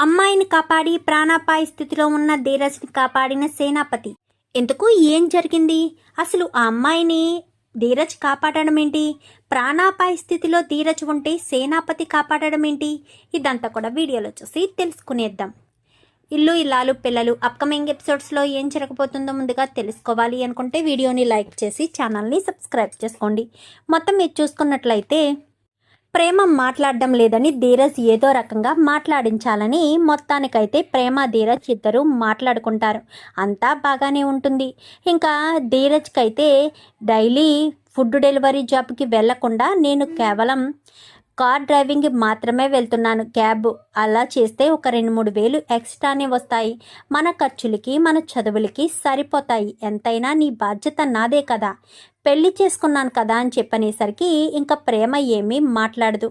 అమ్మాయిని కాపాడి ప్రాణాపాయ స్థితిలో ఉన్న ధీరజ్ని కాపాడిన సేనాపతి. ఎందుకు? ఏం జరిగింది? అసలు ఆ అమ్మాయిని ధీరజ్ కాపాడడం ఏంటి? ప్రాణాపాయ స్థితిలో ధీరజ్ ఉంటే సేనాపతి కాపాడడం ఏంటి? ఇదంతా కూడా వీడియోలో చూసి తెలుసుకునేద్దాం. ఇల్లు ఇల్లాలు పిల్లలు అప్కమింగ్ ఎపిసోడ్స్లో ఏం జరగబోతుందో ముందుగా తెలుసుకోవాలి అనుకుంటే వీడియోని లైక్ చేసి ఛానల్ని సబ్స్క్రైబ్ చేసుకోండి. మొత్తం మీరు చూసుకున్నట్లయితే ప్రేమ మాట్లాడడం లేదని ధీరజ్ ఏదో రకంగా మాట్లాడించాలని మొత్తానికైతే ప్రేమ ధీరజ్ ఇద్దరు మాట్లాడుకుంటారు. అంతా బాగానే ఉంటుంది. ఇంకా ధీరజ్కి అయితే డైలీ ఫుడ్ డెలివరీ జాబ్కి వెళ్ళకుండా నేను కేవలం కార్ డ్రైవింగ్ మాత్రమే వెళ్తున్నాను. క్యాబ్ అలా చేస్తే ఒక రెండు మూడు వేలు ఎక్స్ట్రానే వస్తాయి. మన ఖర్చులకి మన చదువులకి సరిపోతాయి. ఎంతైనా నీ బాధ్యత నాదే కదా. పెళ్ళి చేసుకున్నాను కదా అని చెప్పనేసరికి ఇంకా ప్రేమ ఏమీ మాట్లాడదు.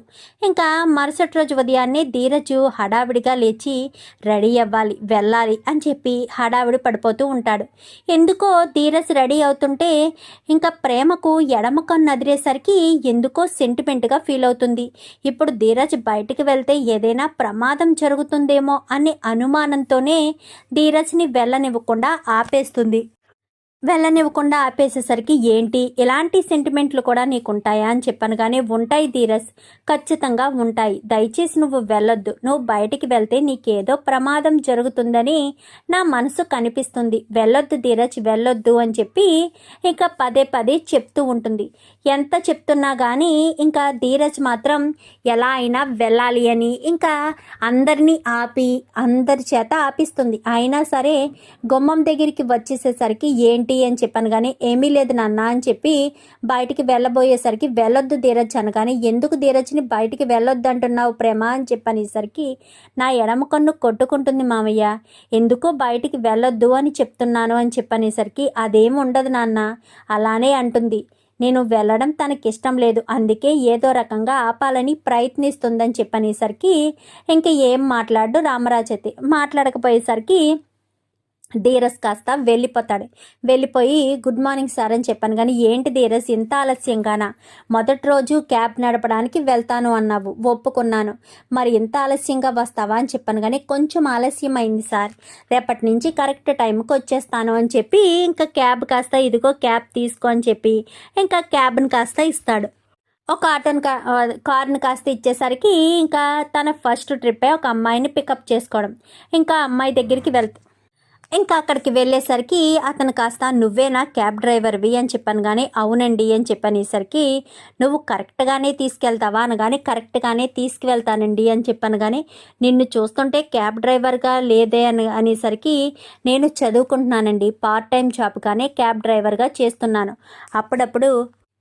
ఇంకా మరుసటి రోజు ఉదయాన్నే ధీరజు హడావిడిగా లేచి రెడీ అవ్వాలి వెళ్ళాలి అని చెప్పి హడావిడి పడిపోతూ ఉంటాడు. ఎందుకో ధీరజ్ రెడీ అవుతుంటే ఇంకా ప్రేమకు ఎడమ కన్ను అదిరేసరికి ఎందుకో సెంటిమెంట్గా ఫీల్ అవుతుంది. ఇప్పుడు ధీరజ్ బయటికి వెళ్తే ఏదైనా ప్రమాదం జరుగుతుందేమో అనే అనుమానంతోనే ధీరజ్ని వెళ్ళనివ్వకుండా ఆపేస్తుంది. వెళ్ళనివ్వకుండా ఆపేసేసరికి ఏంటి? ఎలాంటి సెంటిమెంట్లు కూడా నీకు ఉంటాయా అని చెప్పాను కానీ ఉంటాయి ధీరస్ ఖచ్చితంగా ఉంటాయి. దయచేసి నువ్వు వెళ్ళొద్దు. నువ్వు బయటికి వెళ్తే నీకేదో ప్రమాదం జరుగుతుందని నా మనసు కనిపిస్తుంది. వెళ్ళొద్దు ధీరజ్ వెళ్ళొద్దు అని చెప్పి ఇంకా పదే పదే చెప్తూ ఉంటుంది. ఎంత చెప్తున్నా కానీ ఇంకా ధీరజ్ మాత్రం ఎలా అయినా వెళ్ళాలి అని ఇంకా అందరినీ ఆపి అందరి చేత ఆపిస్తుంది. అయినా సరే గుమ్మం దగ్గరికి వచ్చేసేసరికి ఏంటి? అని చెప్పాను కానీ ఏమీ లేదు నాన్న అని చెప్పి బయటికి వెళ్ళబోయేసరికి వెళ్ళొద్దు ధీరజ్ అనగానే ఎందుకు ధీరజ్ని బయటికి వెళ్ళొద్దు అంటున్నావు ప్రేమ అని చెప్పనేసరికి నా ఎడమ కన్ను కొట్టుకుంటుంది మామయ్య. ఎందుకు బయటికి వెళ్ళొద్దు అని చెప్తున్నాను అని చెప్పనేసరికి అదేం ఉండదు నాన్న. అలానే అంటుంది. నేను వెళ్ళడం తనకిష్టం లేదు. అందుకే ఏదో రకంగా ఆపాలని ప్రయత్నిస్తుందని చెప్పనేసరికి ఇంక ఏం మాట్లాడు రామరాజతి. మాట్లాడకపోయేసరికి ధీరస్ కాస్త వెళ్ళిపోతాడు. వెళ్ళిపోయి గుడ్ మార్నింగ్ సార్ అని చెప్పాను. కానీ ఏంటి ధీరస్ ఇంత ఆలస్యంగానా? మొదటి రోజు క్యాబ్ నడపడానికి వెళ్తాను అన్నావు. ఒప్పుకున్నాను. మరి ఇంత ఆలస్యంగా వస్తావా? అని చెప్పాను. కానీ కొంచెం ఆలస్యం అయింది సార్. రేపటి నుంచి కరెక్ట్ టైంకి వచ్చేస్తాను అని చెప్పి ఇంకా క్యాబ్ కాస్త ఇదిగో క్యాబ్ తీసుకో అని చెప్పి ఇంకా క్యాబ్ని కాస్త ఇస్తాడు. ఒక ఆటోని కా కార్ని కాస్త ఇచ్చేసరికి ఇంకా తన ఫస్ట్ ట్రిప్పే ఒక అమ్మాయిని పికప్ చేసుకోవడం. ఇంకా అమ్మాయి దగ్గరికి వెళ్తా ఇంకా అక్కడికి వెళ్ళేసరికి అతను కాస్త నువ్వేనా క్యాబ్ డ్రైవర్వి? అని చెప్పాను కానీ అవునండి అని చెప్పనేసరికి నువ్వు కరెక్ట్గానే తీసుకెళ్తావా? అనగానే కరెక్ట్గానే తీసుకువెళ్తానండి అని చెప్పాను కానీ నిన్ను చూస్తుంటే క్యాబ్ డ్రైవర్గా లేదే అని అనేసరికి నేను చదువుకుంటున్నానండి పార్ట్ టైం జాబ్గానే క్యాబ్ డ్రైవర్గా చేస్తున్నాను. అప్పుడప్పుడు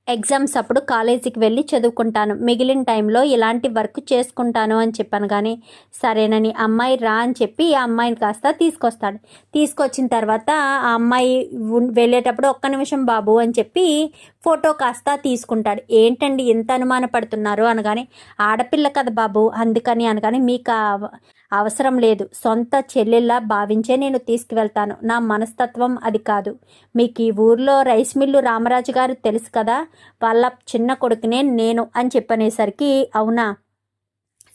ఎగ్జామ్స్ అప్పుడు కాలేజీకి వెళ్ళి చదువుకుంటాను. మిగిలిన టైంలో ఇలాంటి వర్క్ చేసుకుంటాను అని చెప్పాను కానీ సరేనని అమ్మాయి రా అని చెప్పి ఆ అమ్మాయిని కాస్త తీసుకొస్తాడు. తీసుకొచ్చిన తర్వాత ఆ అమ్మాయి వెళ్ళేటప్పుడు ఒక్క నిమిషం బాబు అని చెప్పి ఫోటో కాస్త తీసుకుంటాడు. ఏంటండి ఎంత అనుమాన పడుతున్నారు అనగానే ఆడపిల్ల కదా బాబు అందుకని అనగానే మీకు అవసరం లేదు. సొంత చెల్లెల్లా భావించే నేను తీసుకువెళ్తాను. నా మనస్తత్వం అది కాదు. మీకు ఈ ఊర్లో రైస్ మిల్లు రామరాజు గారు తెలుసు కదా? వాళ్ళ చిన్న కొడుకునే నేను అని చెప్పనేసరికి అవునా?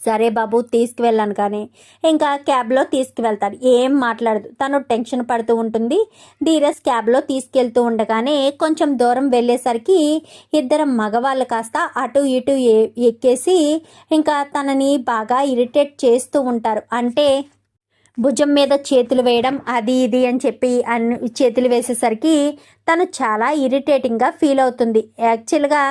సరే బాబు తీసుకువెళ్ళాను కానీ. ఇంకా క్యాబ్లో తీసుకువెళ్తాడు. ఏం మాట్లాడదు. తను టెన్షన్ పడుతూ ఉంటుంది. ధీరస్ క్యాబ్లో తీసుకెళ్తూ ఉండగానే కొంచెం దూరం వెళ్ళేసరికి ఇద్దరు మగవాళ్ళు కాస్త అటు ఇటు ఎక్కేసి ఇంకా తనని బాగా ఇరిటేట్ చేస్తూ ఉంటారు. అంటే భుజం మీద చేతులు వేయడం అది ఇది అని చెప్పి అన్ని చేతులు వేసేసరికి తను చాలా ఇరిటేటింగ్గా ఫీల్ అవుతుంది. యాక్చువల్గా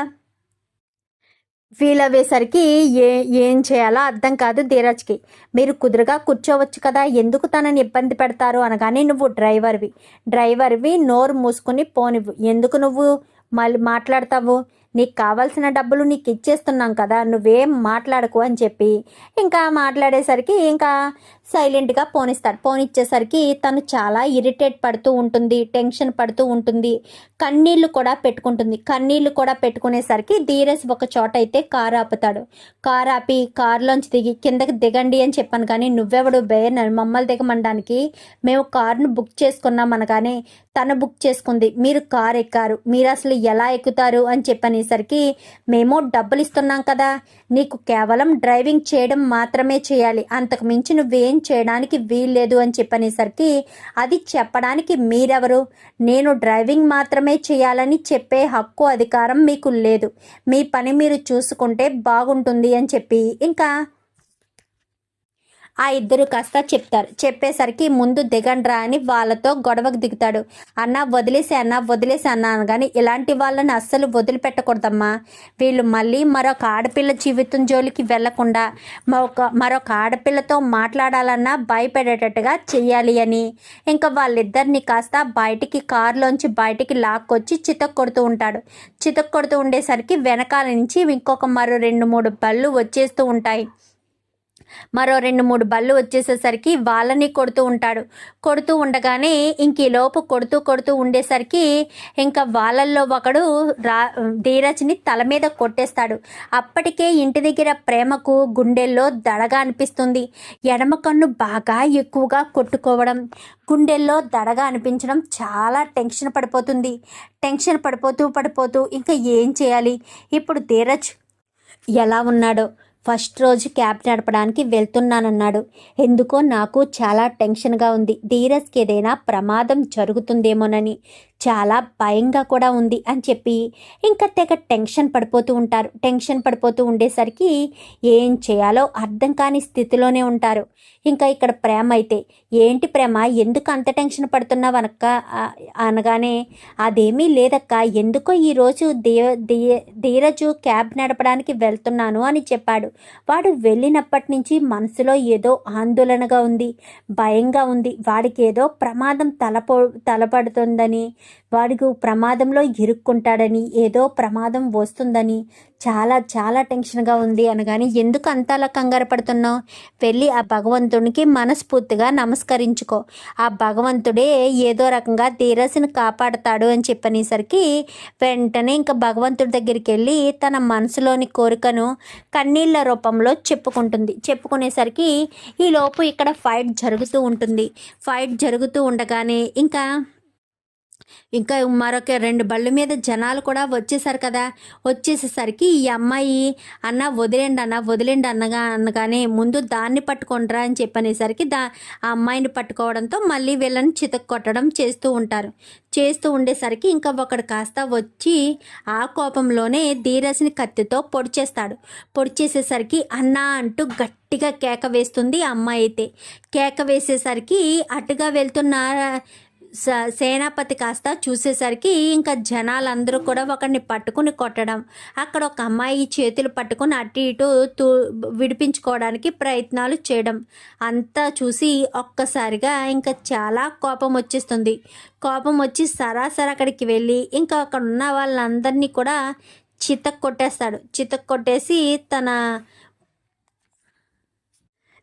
ఫీల్ అయ్యేసరికి ఏ ఏం చేయాలో అర్థం కాదు ధీరజ్కి. మీరు కుదురుగా కూర్చోవచ్చు కదా ఎందుకు తనని ఇబ్బంది పెడతారు అనగానే నువ్వు డ్రైవర్వి. డ్రైవర్వి నోరు మూసుకుని పోనివ్వు. ఎందుకు నువ్వు మళ్ళీ మాట్లాడతావు? నీకు కావాల్సిన డబ్బులు నీకు ఇచ్చేస్తున్నాం కదా నువ్వేం మాట్లాడకు అని చెప్పి. ఇంకా మాట్లాడేసరికి ఇంకా సైలెంట్గా పోనిస్తాడు. పోనిచ్చేసరికి తను చాలా ఇరిటేట్ పడుతూ ఉంటుంది టెన్షన్ పడుతూ ఉంటుంది. కన్నీళ్ళు కూడా పెట్టుకుంటుంది. కన్నీళ్ళు కూడా పెట్టుకునేసరికి ధీరజ్ ఒక చోట అయితే కారు ఆపుతాడు. కారు ఆపి కారులోంచి దిగి కిందకి దిగండి అని చెప్పాను కానీ నువ్వెవడు బే? మమ్మల్ని దిగమనడానికి మేము కారును బుక్ చేసుకున్నాం అనగానే తను బుక్ చేసుకుంది. మీరు కారు ఎక్కారు. మీరు అసలు ఎలా ఎక్కుతారు అని చెప్పనేసరికి మేము డబ్బులు ఇస్తున్నాం కదా. నీకు కేవలం డ్రైవింగ్ చేయడం మాత్రమే చేయాలి. అంతకు మించి నువ్వేం చేయడానికి వీల్లేదు అని చెప్పనేసరికి అది చెప్పడానికి మీరెవరు? నేను డ్రైవింగ్ మాత్రమే చేయాలని చెప్పే హక్కు అధికారం మీకు లేదు. మీ పని మీరు చూసుకుంటే బాగుంటుంది అని చెప్పి. ఇంకా ఆ ఇద్దరు కాస్త చెప్తారు. చెప్పేసరికి ముందు దిగండ్రా అని వాళ్ళతో గొడవకు దిగుతాడు. అన్న వదిలేసి అన్న వదిలేసి అన్నాను కానీ ఇలాంటి వాళ్ళని అస్సలు వదిలిపెట్టకూడదమ్మా. వీళ్ళు మళ్ళీ మరొక ఆడపిల్ల జీవితం జోలికి వెళ్ళకుండా మరొక మరొక ఆడపిల్లతో మాట్లాడాలన్నా భయపడేటట్టుగా చెయ్యాలి అని. ఇంకా వాళ్ళిద్దరిని కాస్త బయటికి కారులోంచి బయటికి లాక్కొచ్చి చితక్ కొడుతూ ఉంటాడు. చితక్ కొడుతూ ఉండేసరికి వెనకాల నుంచి ఇంకొక మరో రెండు మూడు బళ్ళు వచ్చేస్తూ ఉంటాయి. మరో రెండు మూడు బళ్ళు వచ్చేసేసరికి వాళ్ళని కొడుతూ ఉంటాడు. కొడుతూ ఉండగానే ఇంక లోపు కొడుతూ కొడుతూ ఉండేసరికి ఇంకా వాళ్ళల్లో ఒకడు రా ధీరజ్ని తల మీద కొట్టేస్తాడు. అప్పటికే ఇంటి దగ్గర ప్రేమకు గుండెల్లో దడగా అనిపిస్తుంది. ఎడమ కన్ను బాగా ఎక్కువగా కొట్టుకోవడం గుండెల్లో దడగా అనిపించడం చాలా టెన్షన్ పడిపోతుంది. టెన్షన్ పడిపోతూ పడిపోతూ ఇంకా ఏం చేయాలి? ఇప్పుడు ధీరజ్ ఎలా ఉన్నాడో ఫస్ట్ రోజు క్యాబ్ నడపడానికి వెళ్తున్నానన్నాడు. ఎందుకో నాకు చాలా టెన్షన్గా ఉంది. ధీరజ్కి ఏదైనా ప్రమాదం జరుగుతుందేమోనని. చాలా భయంగా కూడా ఉంది అని చెప్పి ఇంకా తెగ టెన్షన్ పడిపోతూ ఉంటారు. టెన్షన్ పడిపోతూ ఉండేసరికి ఏం చేయాలో అర్థం కాని స్థితిలోనే ఉంటారు. ఇంకా ఇక్కడ ప్రేమ అయితే ఏంటి ప్రేమ? ఎందుకు అంత టెన్షన్ పడుతున్నావు అనక్క? అనగానే అదేమీ లేదక్క ఎందుకో ఈరోజు దే దే ధీరజు క్యాబ్ నడపడానికి వెళ్తున్నాను అని చెప్పాడు. వాడు వెళ్ళినప్పటి నుంచి మనసులో ఏదో ఆందోళనగా ఉంది భయంగా ఉంది. వాడికి ఏదో ప్రమాదం తలపో తలపడుతుందని వాడికి ప్రమాదంలో ఇరుక్కుంటాడని ఏదో ప్రమాదం వస్తుందని చాలా చాలా టెన్షన్గా ఉంది అనగాని ఎందుకు అంతలా కంగారు పడుతున్నావు? వెళ్ళి ఆ భగవంతునికి మనస్ఫూర్తిగా నమస్కరించుకో. ఆ భగవంతుడే ఏదో రకంగా ధీరస్ని కాపాడతాడు అని చెప్పనేసరికి వెంటనే ఇంకా భగవంతుడి దగ్గరికి వెళ్ళి తన మనసులోని కోరికను కన్నీళ్ళ రూపంలో చెప్పుకుంటుంది. చెప్పుకునేసరికి ఈ లోపు ఇక్కడ ఫైట్ జరుగుతూ ఉంటుంది. ఫైట్ జరుగుతూ ఉండగానే ఇంకా ఇంకా మరొక రెండు బళ్ళ మీద జనాలు కూడా వచ్చేసారు కదా. వచ్చేసేసరికి ఈ అమ్మాయి అన్న వదిలేండి అన్న వదిలేండి అన్నగా అనగానే ముందు దాన్ని పట్టుకుంటారా అని చెప్పనేసరికి దా ఆ అమ్మాయిని పట్టుకోవడంతో మళ్ళీ వీళ్ళని చితక్ కొట్టడం చేస్తూ ఉంటారు. చేస్తూ ఉండేసరికి ఇంకా ఒకడు కాస్త వచ్చి ఆ కోపంలోనే ధీరస్ని కత్తితో పొడి చేస్తాడు. పొడి చేసేసరికి అన్న అంటూ గట్టిగా కేక వేస్తుంది అమ్మాయి అయితే. కేక వేసేసరికి అటుగా వెళ్తున్న సేనాపతి కాస్త చూసేసరికి ఇంకా జనాలందరూ కూడా ఒకరిని పట్టుకుని కొట్టడం. అక్కడ ఒక అమ్మాయి చేతులు పట్టుకుని అటు ఇటు తూ విడిపించుకోవడానికి ప్రయత్నాలు చేయడం. అంతా చూసి ఒక్కసారిగా ఇంకా చాలా కోపం వచ్చేస్తుంది. కోపం వచ్చి సరాసరి అక్కడికి వెళ్ళి ఇంకా అక్కడ ఉన్న వాళ్ళందరినీ కూడా చితక్ కొట్టేస్తాడు చితక్ కొట్టేసి తన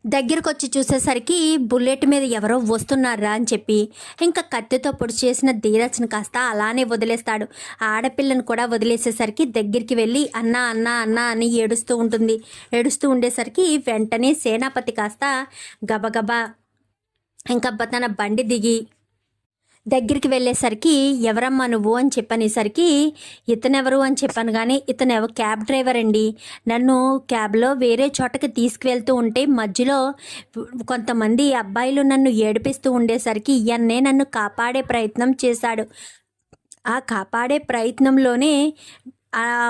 దగ్గరకు వచ్చి చూసేసరికి బుల్లెట్ మీద ఎవరో వస్తున్నారా అని చెప్పి ఇంకా కత్తితో పొడి చేసిన ధీరజ్ని కాస్త అలానే వదిలేస్తాడు. ఆడపిల్లను కూడా వదిలేసేసరికి దగ్గరికి వెళ్ళి అన్నా అన్నా అన్నా అని ఏడుస్తూ ఉంటుంది. ఏడుస్తూ ఉండేసరికి వెంటనే సేనాపతి కాస్త గబగబా ఇంకా తన బండి దిగి దగ్గరికి వెళ్ళేసరికి ఎవరమ్మా నువ్వు? అని చెప్పనేసరికి ఇతనెవరు? అని చెప్పాను. కానీ ఇతను ఎవరు క్యాబ్ డ్రైవర్ అండి. నన్ను క్యాబ్లో వేరే చోటకి తీసుకువెళ్తూ ఉంటే మధ్యలో కొంతమంది అబ్బాయిలు నన్ను ఏడిపిస్తూ ఉండేసరికి ఇయన్నే నన్ను కాపాడే ప్రయత్నం చేశాడు. ఆ కాపాడే ప్రయత్నంలోనే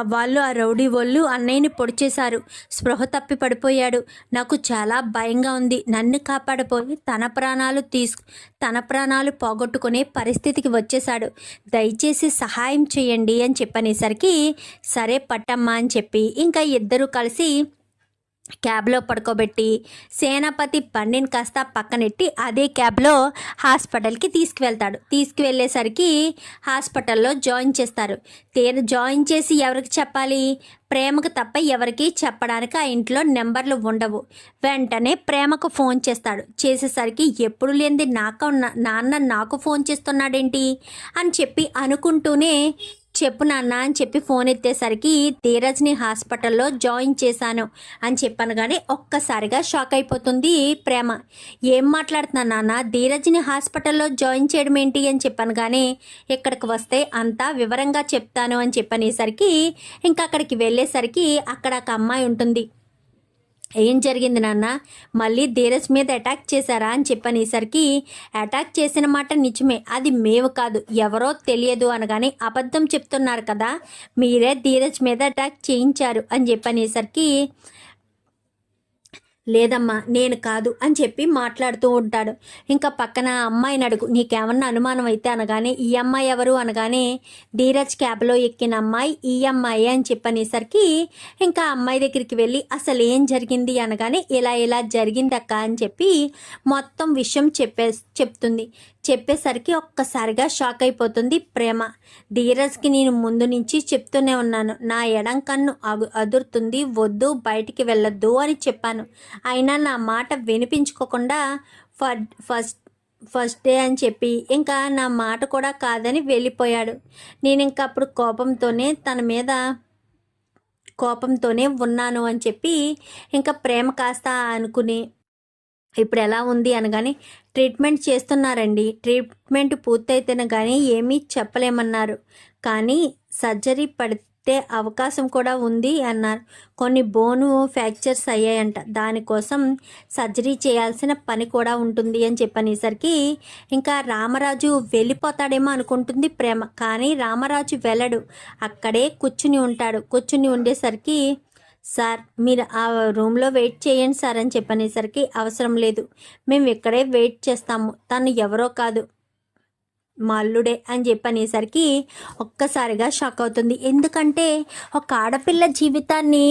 వాళ్ళు ఆ రౌడీ వాళ్ళు అన్నయ్యని పొడిచేశారు. స్పృహ తప్పి పడిపోయాడు. నాకు చాలా భయంగా ఉంది. నన్ను కాపాడిపోయి తన ప్రాణాలు తీసుకు తన ప్రాణాలు పోగొట్టుకునే పరిస్థితికి వచ్చేశాడు. దయచేసి సహాయం చేయండి అని చెప్పనేసరికి సరే పట్టమ్మా అని చెప్పి ఇంకా ఇద్దరు కలిసి క్యాబ్లో పడుకోబెట్టి సేనాపతి బండిని కాస్త పక్కనెట్టి అదే క్యాబ్లో హాస్పిటల్కి తీసుకువెళ్తాడు. తీసుకువెళ్ళేసరికి హాస్పిటల్లో జాయిన్ చేస్తారు. తీర జాయిన్ చేసి ఎవరికి చెప్పాలి? ప్రేమకు తప్ప ఎవరికి చెప్పడానికి ఆ ఇంట్లో నెంబర్లు ఉండవు. వెంటనే ప్రేమకు ఫోన్ చేస్తాడు. చేసేసరికి ఎప్పుడు లేనిది నాకు నాన్న నాకు ఫోన్ చేస్తున్నాడేంటి? అని చెప్పి అనుకుంటూనే చెప్పు నాన్న అని చెప్పి ఫోన్ ఎత్తేసరికి ధీరజ్ని హాస్పిటల్లో జాయిన్ చేశాను అని చెప్పాను కానీ ఒక్కసారిగా షాక్ అయిపోతుంది ప్రేమ. ఏం మాట్లాడుతున్నా నాన్న? ధీరజ్ని హాస్పిటల్లో జాయిన్ చేయడం ఏంటి అని చెప్పాను కానీ ఇక్కడికి వస్తే అంతా వివరంగా చెప్తాను అని చెప్పనేసరికి ఇంకా అక్కడికి వెళ్ళేసరికి అక్కడ ఒక అమ్మాయి ఉంటుంది. ఏం జరిగింది నాన్న? మళ్ళీ ధీరజ్ మీద అటాక్ చేశారా అని చెప్పనేసరికి అటాక్ చేసిన మాట నిజమే అది మేము కాదు ఎవరో తెలియదు అనగానే అబద్ధం చెప్తున్నారు కదా మీరే ధీరజ్ మీద అటాక్ చేయించారు అని చెప్పనేసరికి లేదమ్మా నేను కాదు అని చెప్పి మాట్లాడుతూ ఉంటాడు. ఇంకా పక్కన అమ్మాయిని అడుగు నీకేమన్నా అనుమానం అయితే అనగానే ఈ అమ్మాయి ఎవరు అనగానే ధీరజ్ క్యాబ్లో ఎక్కిన అమ్మాయి ఈ అమ్మాయి అని చెప్పనేసరికి ఇంకా అమ్మాయి దగ్గరికి వెళ్ళి అసలు ఏం జరిగింది? అనగానే ఇలా ఇలా జరిగింది అక్క అని చెప్పి మొత్తం విషయం చెప్పే చెప్తుంది. చెప్పేసరికి ఒక్కసారిగా షాక్ అయిపోతుంది ప్రేమ. ధీరజ్కి నేను ముందు నుంచి చెప్తూనే ఉన్నాను. నా ఎడం కన్ను అగు అదురుతుంది. వద్దు బయటికి వెళ్ళొద్దు అని చెప్పాను. అయినా నా మాట వినిపించుకోకుండా ఫర్ ఫస్ట్ ఫస్ట్ డే అని చెప్పి ఇంకా నా మాట కూడా కాదని వెళ్ళిపోయాడు. నేను ఇంకా అప్పుడు కోపంతోనే తన మీద కోపంతోనే ఉన్నాను అని చెప్పి ఇంకా ప్రేమ కాస్త అనుకుని ఇప్పుడు ఎలా ఉంది అనగానే ట్రీట్మెంట్ చేస్తున్నారండి. ట్రీట్మెంట్ పూర్తయితేనే కానీ ఏమీ చెప్పలేమన్నారు. కానీ సర్జరీ పడితే అవకాశం కూడా ఉంది అన్నారు. కొన్ని బోను ఫ్రాక్చర్స్ అయ్యాయంట. దానికోసం సర్జరీ చేయాల్సిన పని కూడా ఉంటుంది అని చెప్పనేసరికి ఇంకా రామరాజు వెళ్ళిపోతాడేమో అనుకుంటుంది ప్రేమ. కానీ రామరాజు వెళ్ళడు. అక్కడే కూర్చుని ఉంటాడు. కూర్చుని ఉండేసరికి సార్ మీరు ఆ రూమ్లో వెయిట్ చేయండి సార్ అని చెప్పనేసరికి అవసరం లేదు. మేము ఇక్కడే వెయిట్ చేస్తాము. తను ఎవరో కాదు మా అల్లుడే అని చెప్పనేసరికి ఒక్కసారిగా షాక్ అవుతుంది. ఎందుకంటే ఒక ఆడపిల్ల జీవితాన్ని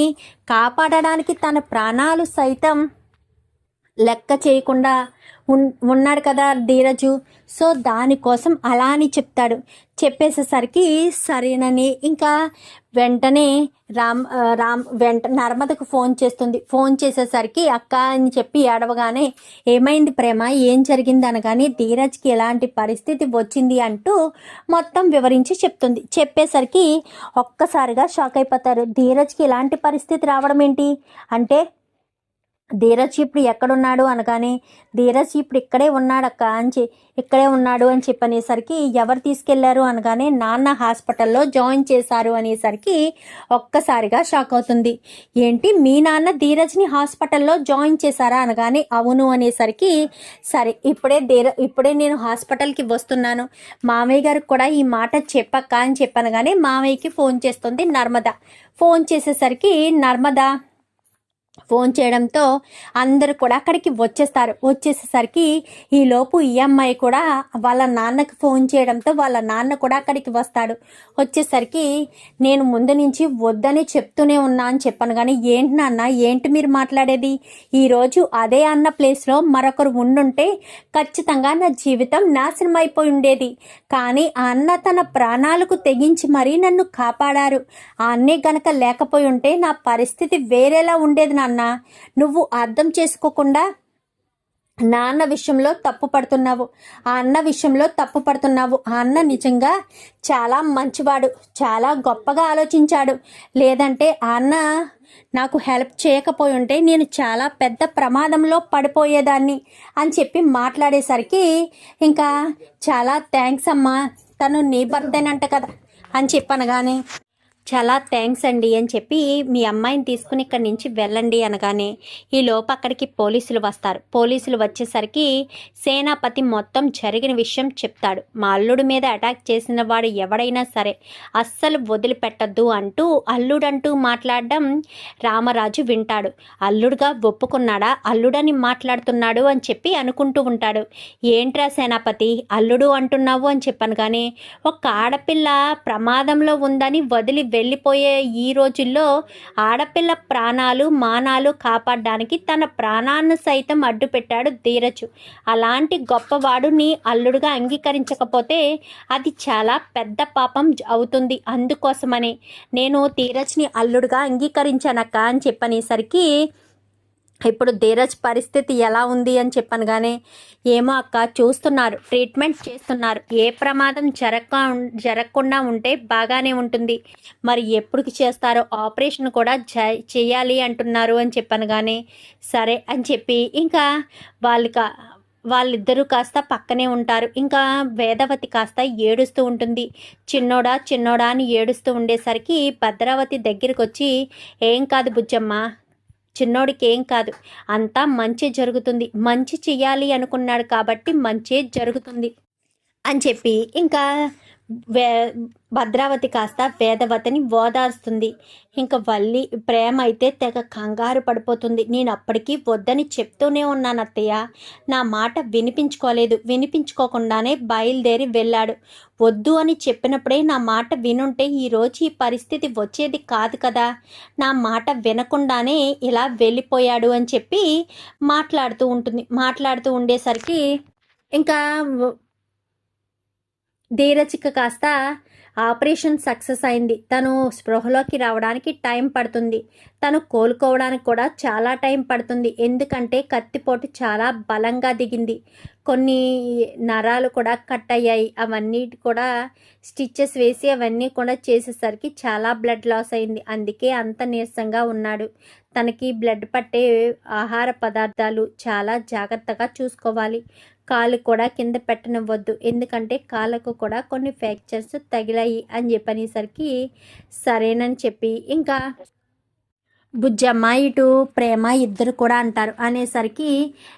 కాపాడడానికి తన ప్రాణాలు సైతం లెక్క చేయకుండా ఉన్నాడు కదా ధీరజు. సో దానికోసం అలా అని చెప్తాడు. చెప్పేసేసరికి సరేనని ఇంకా వెంటనే రామ్ రామ్ వెంట నర్మదకు ఫోన్ చేస్తుంది. ఫోన్ చేసేసరికి అక్క అని చెప్పి ఏడవగానే ఏమైంది ప్రేమ? ఏం జరిగింది అనగానే ధీరజ్కి ఎలాంటి పరిస్థితి వచ్చింది అంటూ మొత్తం వివరించి చెప్తుంది. చెప్పేసరికి ఒక్కసారిగా షాక్ అయిపోతారు. ధీరజ్కి ఎలాంటి పరిస్థితి రావడం ఏంటి? అంటే ధీరజ్ ఇప్పుడు ఎక్కడున్నాడు అనగానే ధీరజ్ ఇప్పుడు ఇక్కడే ఉన్నాడక్క అని చె- ఇక్కడే ఉన్నాడు అని చెప్పనేసరికి ఎవరు తీసుకెళ్ళారు అనగానే నాన్న హాస్పిటల్లో జాయిన్ చేశారు అనేసరికి ఒక్కసారిగా షాక్ అవుతుంది. ఏంటి మీ నాన్న ధీరజ్ని హాస్పిటల్లో జాయిన్ చేశారా అనగానే అవును అనేసరికి సరే ఇప్పుడే ధీర ఇప్పుడే నేను హాస్పిటల్కి వస్తున్నాను. మామయ్య గారికి కూడా ఈ మాట చెప్పక్క అని చెప్పనగానే కానీ మామయ్యకి ఫోన్ చేస్తుంది నర్మద. ఫోన్ చేసేసరికి నర్మదా ఫోన్ చేయడంతో అందరు కూడా అక్కడికి వచ్చేస్తారు. వచ్చేసేసరికి ఈ లోపు ఈ అమ్మాయి కూడా వాళ్ళ నాన్నకు ఫోన్ చేయడంతో వాళ్ళ నాన్న కూడా అక్కడికి వస్తాడు. వచ్చేసరికి నేను ముందు నుంచి వద్దని చెప్తూనే ఉన్నా అని చెప్పాను. కానీ ఏంటి నాన్న ఏంటి మీరు మాట్లాడేది? ఈరోజు అదే అన్న ప్లేస్లో మరొకరు ఉండుంటే ఖచ్చితంగా నా జీవితం నాశనం అయిపోయి ఉండేది. కానీ ఆ అన్న తన ప్రాణాలకు తెగించి మరీ నన్ను కాపాడారు. ఆ అన్నే గనక లేకపోయి ఉంటే నా పరిస్థితి వేరేలా ఉండేది నాన్న. నువ్వు అర్థం చేసుకోకుండా నాన్న విషయంలో తప్పు పడుతున్నావు. ఆ అన్న విషయంలో తప్పు పడుతున్నావు. ఆ అన్న నిజంగా చాలా మంచివాడు చాలా గొప్పగా ఆలోచించాడు. లేదంటే ఆ అన్న నాకు హెల్ప్ చేయకపోయి ఉంటే నేను చాలా పెద్ద ప్రమాదంలో పడిపోయేదాన్ని అని చెప్పి మాట్లాడేసరికి ఇంకా చాలా థ్యాంక్స్ అమ్మా తను నీ భర్తేనంట కదా అని చెప్పనగానే చాలా థ్యాంక్స్ అండి అని చెప్పి మీ అమ్మాయిని తీసుకుని ఇక్కడి నుంచి వెళ్ళండి అనగానే ఈ లోపు అక్కడికి పోలీసులు వస్తారు. పోలీసులు వచ్చేసరికి సేనాపతి మొత్తం జరిగిన విషయం చెప్తాడు. మా అల్లుడి మీద అటాక్ చేసిన వాడు ఎవడైనా సరే అస్సలు వదిలిపెట్టద్దు అంటూ అల్లుడంటూ మాట్లాడడం రామరాజు వింటాడు. అల్లుడుగా ఒప్పుకున్నాడా? అల్లుడని మాట్లాడుతున్నాడు అని చెప్పి అనుకుంటూ ఉంటాడు. ఏంట్రా సేనాపతి? అల్లుడు అంటున్నావు అని చెప్పాను కానీ ఒక ఆడపిల్ల ప్రమాదంలో ఉందని వదిలి వెళ్ళిపోయే ఈ రోజుల్లో ఆడపిల్ల ప్రాణాలు మానాలు కాపాడడానికి తన ప్రాణాన్ని సైతం అడ్డుపెట్టాడు ధీరజు. అలాంటి గొప్పవాడు నీ అల్లుడుగా అంగీకరించకపోతే అది చాలా పెద్ద పాపం అవుతుంది. అందుకోసమనే నేను ధీరజ్ని అల్లుడుగా అంగీకరించానక్క అని చెప్పనేసరికి ఇప్పుడు ధీరజ్ పరిస్థితి ఎలా ఉంది అని చెప్పనగానే ఏమో అక్క చూస్తున్నారు. ట్రీట్మెంట్ చేస్తున్నారు. ఏ ప్రమాదం జరగ జరగకుండా ఉంటే బాగానే ఉంటుంది. మరి ఎప్పుడుకి చేస్తారో ఆపరేషన్ కూడా జ చేయాలి అంటున్నారు అని చెప్పనగానే సరే అని చెప్పి ఇంకా వాళ్ళకి వాళ్ళిద్దరూ కాస్త పక్కనే ఉంటారు. ఇంకా వేదవతి కాస్త ఏడుస్తూ ఉంటుంది. చిన్నోడా చిన్నోడా అని ఏడుస్తూ ఉండేసరికి భద్రావతి దగ్గరికి వచ్చి ఏం కాదు బుజ్జమ్మ చిన్నోడికి ఏం కాదు. అంతా మంచి జరుగుతుంది. మంచి చెయ్యాలి అనుకున్నాడు కాబట్టి మంచి జరుగుతుంది. అని చెప్పి ఇంకా వే భద్రావతి కాస్త వేదవతిని ఓదార్స్తుంది. ఇంకా వల్లి ప్రేమ అయితే తెగ కంగారు పడిపోతుంది. నేను అప్పటికీ వద్దని చెప్తూనే ఉన్నాను అత్తయ్య. నా మాట వినిపించుకోలేదు. వినిపించుకోకుండానే బయలుదేరి వెళ్ళాడు. వద్దు అని చెప్పినప్పుడే నా మాట వినుంటే ఈరోజు ఈ పరిస్థితి వచ్చేది కాదు కదా. నా మాట వినకుండానే ఇలా వెళ్ళిపోయాడు అని చెప్పి మాట్లాడుతూ ఉంటుంది. మాట్లాడుతూ ఉండేసరికి ఇంకా ధీరచిక కాస్త ఆపరేషన్ సక్సెస్ అయింది. తను స్పృహలోకి రావడానికి టైం పడుతుంది. తను కోలుకోవడానికి కూడా చాలా టైం పడుతుంది. ఎందుకంటే కత్తిపోటు చాలా బలంగా దిగింది. కొన్ని నరాలు కూడా కట్ అయ్యాయి. అవన్నీ కూడా స్టిచ్చెస్ వేసి అవన్నీ కూడా చేసేసరికి చాలా బ్లడ్ లాస్ అయింది. అందుకే అంత నీరసంగా ఉన్నాడు. తనకి బ్లడ్ పట్టే ఆహార పదార్థాలు చాలా జాగ్రత్తగా చూసుకోవాలి. కాలు కూడా కింద పెట్టనివ్వద్దు. ఎందుకంటే కాళ్ళకు కూడా కొన్ని ఫ్రాక్చర్స్ తగిలాయి అని చెప్పనేసరికి సరేనని చెప్పి ఇంకా బుజ్జమ్మ ఇటు ప్రేమ ఇద్దరు కూడా అంటారు. అనేసరికి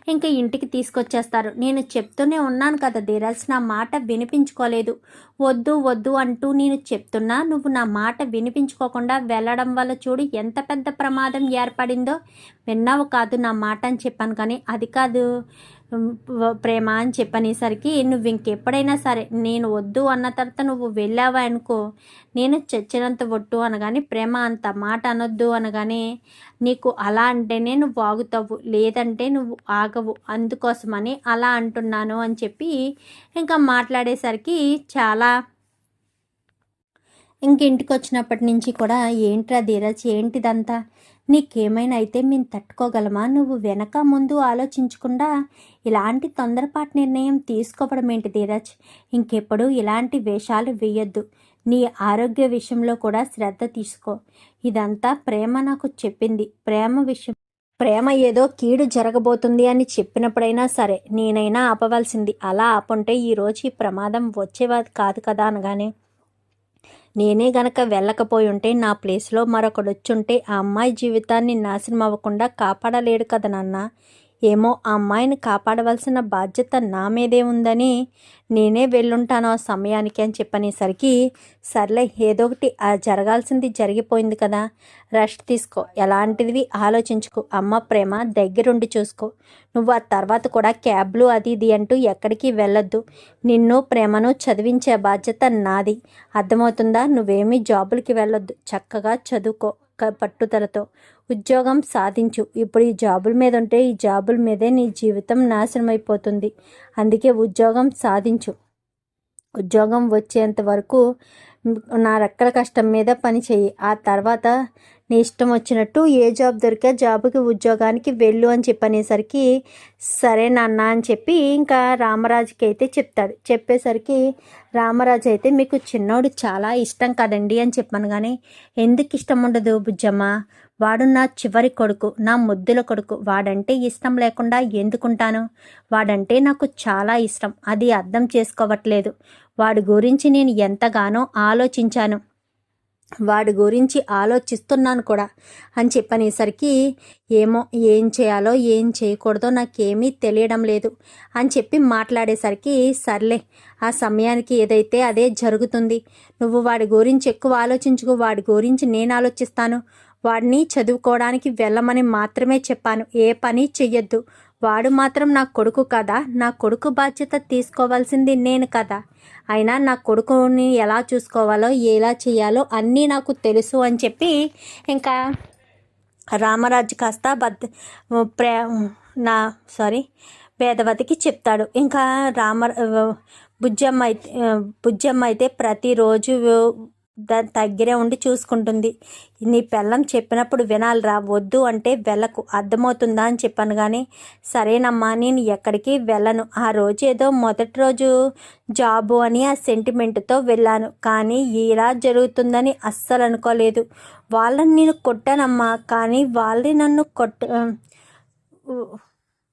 ఇంకా ఇంటికి తీసుకొచ్చేస్తారు. నేను చెప్తూనే ఉన్నాను కదా ధీరజ్ నా మాట వినిపించుకోలేదు. వద్దు వద్దు అంటూ నేను చెప్తున్నా నువ్వు నా మాట వినిపించుకోకుండా వెళ్ళడం వల్ల చూడు ఎంత పెద్ద ప్రమాదం ఏర్పడిందో. విన్నావు కాదు నా మాట అని చెప్పాను కానీ అది కాదు. ప్రేమ అని చెప్పనేసరికి నువ్వు ఇంకెప్పుడైనా సరే నేను వద్దు అన్న తర్వాత నువ్వు వెళ్ళావా అనుకో నేను చచ్చినంత ఒట్టు అనగానే ప్రేమ అంత మాట అనొద్దు అనగానే నీకు అలా అంటేనే నువ్వు ఆగుతావు లేదంటే నువ్వు ఆగవు అందుకోసమని అలా అంటున్నాను అని చెప్పి ఇంకా మాట్లాడేసరికి చాలా ఇంటికి వచ్చినప్పటి నుంచి కూడా ఏంట్రా ధీరజ్ ఏంటిదంతా? నీకేమైనా అయితే మేము తట్టుకోగలమా? నువ్వు వెనక ముందు ఆలోచించకుండా ఇలాంటి తొందరపాటు నిర్ణయం తీసుకోవడం ఏంటి ధీరజ్? ఇంకెప్పుడు ఇలాంటి వేషాలు వేయొద్దు. నీ ఆరోగ్య విషయంలో కూడా శ్రద్ధ తీసుకో. ఇదంతా ప్రేమ నాకు చెప్పింది. ప్రేమ విషయం ప్రేమ ఏదో కీడు జరగబోతుంది అని చెప్పినప్పుడైనా సరే నేనైనా ఆపవలసింది. అలా ఆపుంటే ఈరోజు ఈ ప్రమాదం వచ్చేవాది కాదు కదా అనగానే నేనే గనక వెళ్ళకపోయి ఉంటే నా ప్లేస్లో మరొకడు వచ్చుంటే ఆ అమ్మాయి జీవితాన్ని నాశనం అవ్వకుండా కాపాడలేడు కదా నాన్న. ఏమో ఆ అమ్మాయిని కాపాడవలసిన బాధ్యత నా మీదే ఉందని నేనే వెళ్ళుంటాను ఆ సమయానికి అని చెప్పనేసరికి సర్లే ఏదో ఒకటి జరగాల్సింది జరిగిపోయింది కదా. రెస్ట్ తీసుకో ఎలాంటిది ఆలోచించుకో. అమ్మ ప్రేమ దగ్గరుండి చూసుకో. నువ్వు ఆ తర్వాత కూడా క్యాబ్లు అది ఇది అంటూ ఎక్కడికి వెళ్ళొద్దు. నిన్ను ప్రేమను చదివించే బాధ్యత నాది. అర్థమవుతుందా? నువ్వేమీ జాబులకి వెళ్ళొద్దు. చక్కగా చదువుకో పట్టుదలతో. ఉద్యోగం సాధించు. ఇప్పుడు ఈ జాబుల మీద ఉంటే ఈ జాబుల మీదే నీ జీవితం నాశనం అయిపోతుంది అందుకే ఉద్యోగం సాధించు. ఉద్యోగం వచ్చేంత వరకు నా రెక్కల కష్టం మీద పని చెయ్యి. ఆ తర్వాత నీ ఇష్టం వచ్చినట్టు ఏ జాబ్ దొరికే జాబ్కి ఉద్యోగానికి వెళ్ళు అని చెప్పనేసరికి సరే నాన్న అని చెప్పి ఇంకా రామరాజుకి అయితే చెప్తాడు. చెప్పేసరికి రామరాజు అయితే మీకు చిన్నోడు చాలా ఇష్టం కదండి అని చెప్పాను. కానీ ఎందుకు ఇష్టం ఉండదు బుజ్జమ్మ? వాడు నా చివరి కొడుకు నా ముద్దుల కొడుకు. వాడంటే ఇష్టం లేకుండా ఎందుకుంటాను? వాడంటే నాకు చాలా ఇష్టం. అది అర్థం చేసుకోవట్లేదు. వాడి గురించి నేను ఎంతగానో ఆలోచించాను. వాడి గురించి ఆలోచిస్తున్నాను కూడా. అని చెప్పనేసరికి ఏమో ఏం చేయాలో ఏం చేయకూడదో నాకేమీ తెలియడం లేదు. అని చెప్పి మాట్లాడేసరికి సర్లే ఆ సమయానికి ఏదైతే అదే జరుగుతుంది. నువ్వు వాడి గురించి ఎక్కువ ఆలోచించుకో వాడి గురించి నేను ఆలోచిస్తాను. వాడిని చదువుకోవడానికి వెళ్ళమని మాత్రమే చెప్పాను. ఏ పని చెయ్యొద్దు. వాడు మాత్రం నా కొడుకు కదా. నా కొడుకు బాధ్యత తీసుకోవాల్సింది నేను కదా. అయినా నా కొడుకుని ఎలా చూసుకోవాలో ఎలా చేయాలో అన్నీ నాకు తెలుసు అని చెప్పి ఇంకా రామరాజు కాస్త బద్ ప్రే నా సారీ వేదవతికి చెప్తాడు. ఇంకా రామ బుజ్జమ్మ అయితే బుజ్జమ్మ అయితే ప్రతిరోజు దాని దగ్గరే ఉండి చూసుకుంటుంది. నీ పెళ్ళం చెప్పినప్పుడు వినాలిరా వద్దు అంటే వెళ్ళకు అర్థమవుతుందా అని చెప్పాను కానీ సరేనమ్మా నేను ఎక్కడికి వెళ్ళను. ఆ రోజు ఏదో మొదటి రోజు జాబు అని ఆ సెంటిమెంట్తో వెళ్ళాను. కానీ ఇలా జరుగుతుందని అస్సలు అనుకోలేదు. వాళ్ళని నేను కొట్టానమ్మా కానీ వాళ్ళే నన్ను కొట్ట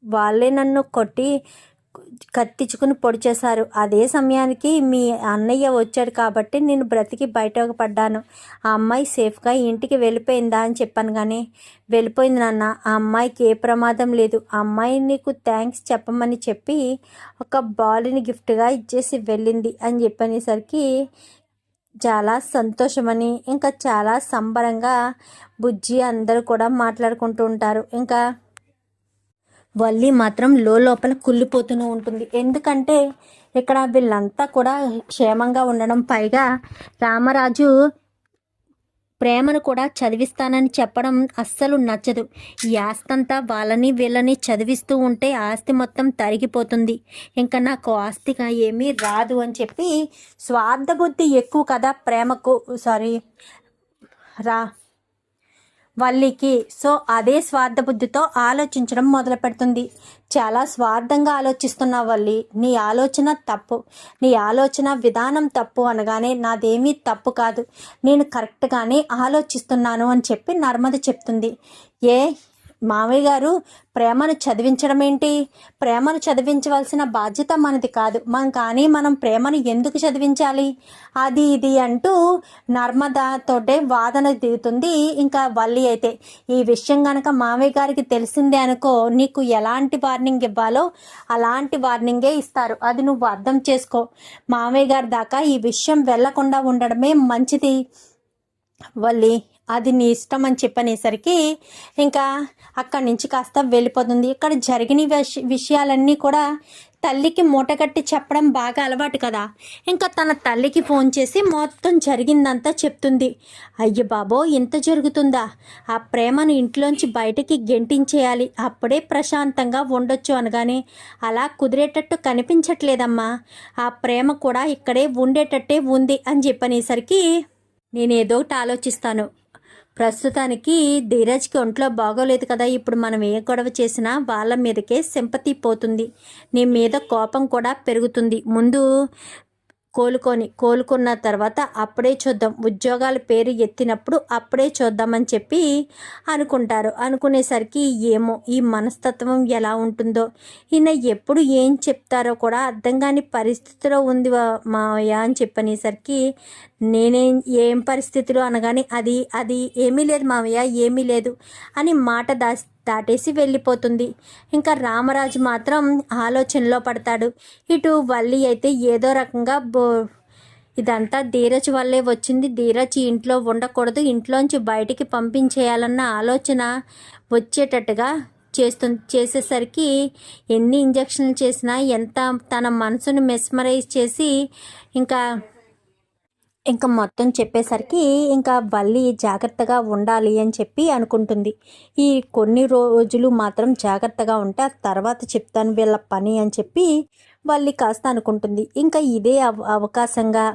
వాళ్ళే నన్ను కొట్టి కట్టించుకుని పొడి చేశారు. అదే సమయానికి మీ అన్నయ్య వచ్చాడు కాబట్టి నేను బ్రతికి బయటకు పడ్డాను. ఆ అమ్మాయి సేఫ్గా ఇంటికి వెళ్ళిపోయిందా అని చెప్పాను కానీ వెళ్ళిపోయింది నాన్న. ఆ అమ్మాయికి ఏ ప్రమాదం లేదు. ఆ అమ్మాయి నీకు థ్యాంక్స్ చెప్పమని చెప్పి ఒక బాల్ని గిఫ్ట్గా ఇచ్చేసి వెళ్ళింది అని చెప్పనేసరికి చాలా సంతోషమని ఇంకా చాలా సంబరంగా బుజ్జి అందరూ కూడా మాట్లాడుకుంటూ ఉంటారు. ఇంకా వల్లి మాత్రం లోపల కుళ్ళిపోతూనే ఉంటుంది. ఎందుకంటే ఇక్కడ వీళ్ళంతా కూడా క్షేమంగా ఉండడం పైగా రామరాజు ప్రేమను కూడా చదివిస్తానని చెప్పడం అస్సలు నచ్చదు. ఈ ఆస్తంతా వాళ్ళని వీళ్ళని చదివిస్తూ ఉంటే ఆస్తి మొత్తం తరిగిపోతుంది. ఇంకా నాకు ఆస్తిగా ఏమీ రాదు అని చెప్పి స్వార్థ బుద్ధి ఎక్కువ కదా ప్రేమకు సారీ రా వల్లికి. సో అదే స్వార్థ బుద్ధితో ఆలోచించడం మొదలు పెడుతుంది చాలా స్వార్థంగా ఆలోచిస్తున్నావు వల్లి. నీ ఆలోచన తప్పు. నీ ఆలోచన విధానం తప్పు అనగానే నాదేమీ తప్పు కాదు. నేను కరెక్ట్గానే ఆలోచిస్తున్నాను అని చెప్పి నర్మద చెప్తుంది. ఏ మామయ్య గారు ప్రేమను చదివించడం ఏంటి ప్రేమను చదివించవలసిన బాధ్యత మనది కాదు. మనం కానీ మనం ప్రేమను ఎందుకు చదివించాలి? అది ఇది అంటూ నర్మదాతోటే వాదన దిగుతుంది. ఇంకా వల్లి అయితే ఈ విషయం కనుక మామయ్య గారికి తెలిసిందే అనుకో నీకు ఎలాంటి వార్నింగ్ ఇవ్వాలో అలాంటి వార్నింగే ఇస్తారు. అది నువ్వు అర్థం చేసుకో. మామయ్య గారి దాకా ఈ విషయం వెళ్ళకుండా ఉండడమే మంచిది. వల్లి అది నీ ఇష్టం అని చెప్పనేసరికి ఇంకా అక్కడి నుంచి కాస్త వెళ్ళిపోతుంది. ఇక్కడ జరిగిన విష విషయాలన్నీ కూడా తల్లికి మూటగట్టి చెప్పడం బాగా అలవాటు కదా. ఇంకా తన తల్లికి ఫోన్ చేసి మొత్తం జరిగిందంతా చెప్తుంది. అయ్య బాబో ఇంత జరుగుతుందా? ఆ ప్రేమను ఇంట్లోంచి బయటికి గెంటించేయాలి. అప్పుడే ప్రశాంతంగా ఉండొచ్చు అనగానే అలా కుదిరేటట్టు కనిపించట్లేదమ్మా. ఆ ప్రేమ కూడా ఇక్కడే ఉండేటట్టే ఉంది అని చెప్పనేసరికి నేనేదో ఒకటి ఆలోచిస్తాను. ప్రస్తుతానికి ధీరజ్కి ఒంట్లో బాగోలేదు కదా. ఇప్పుడు మనం ఏ గొడవ చేసినా వాళ్ళ మీదకే సింపతి పోతుంది. నీ మీద కోపం కూడా పెరుగుతుంది. ముందు కోలుకొని కోలుకున్న తర్వాత అప్పుడే చూద్దాం. ఉద్యోగాల పేరు ఎత్తినప్పుడు అప్పుడే చూద్దామని చెప్పి అనుకుంటారు. అనుకునేసరికి ఏమో ఈ మనస్తత్వం ఎలా ఉంటుందో. ఈయన ఎప్పుడు ఏం చెప్తారో కూడా అర్థం కాని పరిస్థితిలో ఉంది మావయ్య అని చెప్పనేసరికి నేనేం ఏం పరిస్థితిలో అనగానే అది అది ఏమీ లేదు మావయ్య ఏమీ లేదు అని మాట దాసి దాటేసి వెళ్ళిపోతుంది. ఇంకా రామరాజు మాత్రం ఆలోచనలో పడతాడు. ఇటు వల్లి అయితే ఏదో రకంగా బో ఇదంతా ధీరజ్ వల్లే వచ్చింది. ధీరజ్ ఇంట్లో ఉండకూడదు. ఇంట్లోంచి బయటికి పంపించేయాలన్న ఆలోచన వచ్చేటట్టుగా చేస్తుంది చేసేసరికి ఎన్ని ఇంజక్షన్లు చేసినా ఎంత తన మనసును మెస్మరైజ్ చేసి ఇంకా ఇంకా మొత్తం చెప్పేసరికి ఇంకా వల్లి జాగ్రత్తగా ఉండాలి అని చెప్పి అనుకుంటుంది. ఈ కొన్ని రోజులు మాత్రం జాగ్రత్తగా ఉంటే ఆ తర్వాత చెప్తాను వీళ్ళ పని అని చెప్పి వల్లి కాస్త అనుకుంటుంది. ఇంకా ఇదే అవకాశంగా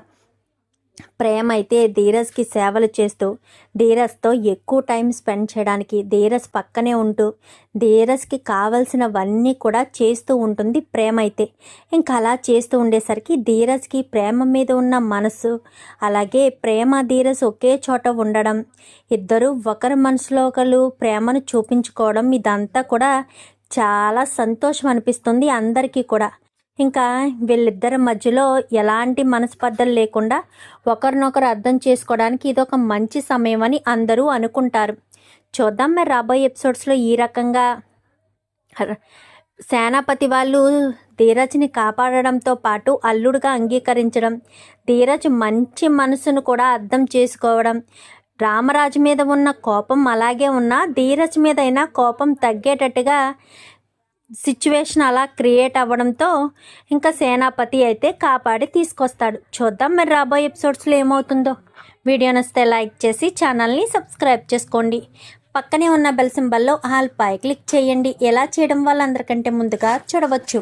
ప్రేమ అయితే ధీరజ్కి సేవలు చేస్తూ ధీరజ్తో ఎక్కువ టైం స్పెండ్ చేయడానికి ధీరజ్ పక్కనే ఉంటూ ధీరజ్కి కావలసినవన్నీ కూడా చేస్తూ ఉంటుంది ప్రేమ అయితే ఇంకా అలా చేస్తూ ఉండేసరికి ధీరజ్కి ప్రేమ మీద ఉన్న మనసు అలాగే ప్రేమ ధీరజ్ ఒకే చోట ఉండడం ఇద్దరు ఒకరి మనసులో ఒకరు ప్రేమను చూపించుకోవడం ఇదంతా కూడా చాలా సంతోషం అనిపిస్తుంది అందరికీ కూడా. ఇంకా వీళ్ళిద్దరి మధ్యలో ఎలాంటి మనస్పర్ధలు లేకుండా ఒకరినొకరు అర్థం చేసుకోవడానికి ఇది ఒక మంచి సమయం అని అందరూ అనుకుంటారు. చూద్దాం మరి రాబోయే ఎపిసోడ్స్లో ఈ రకంగా సేనాపతి వాళ్ళు ధీరజ్ని కాపాడడంతో పాటు అల్లుడుగా అంగీకరించడం ధీరజ్ మంచి మనసును కూడా అర్థం చేసుకోవడం రామరాజు మీద ఉన్న కోపం అలాగే ఉన్నా ధీరజ్ మీదైనా కోపం తగ్గేటట్టుగా సిచ్యువేషన్ అలా క్రియేట్ అవ్వడంతో ఇంకా సేనాపతి అయితే కాపాడి తీసుకొస్తాడు. చూద్దాం మరి రాబోయే ఎపిసోడ్స్లో ఏమవుతుందో. వీడియో నచ్చితే లైక్ చేసి ఛానల్ని సబ్స్క్రైబ్ చేసుకోండి. పక్కనే ఉన్న బెల్ సింబల్లో ఆల్ పై క్లిక్ చేయండి. ఎలా చేయడం వల్ల అందరికంటే ముందుగా చూడవచ్చు.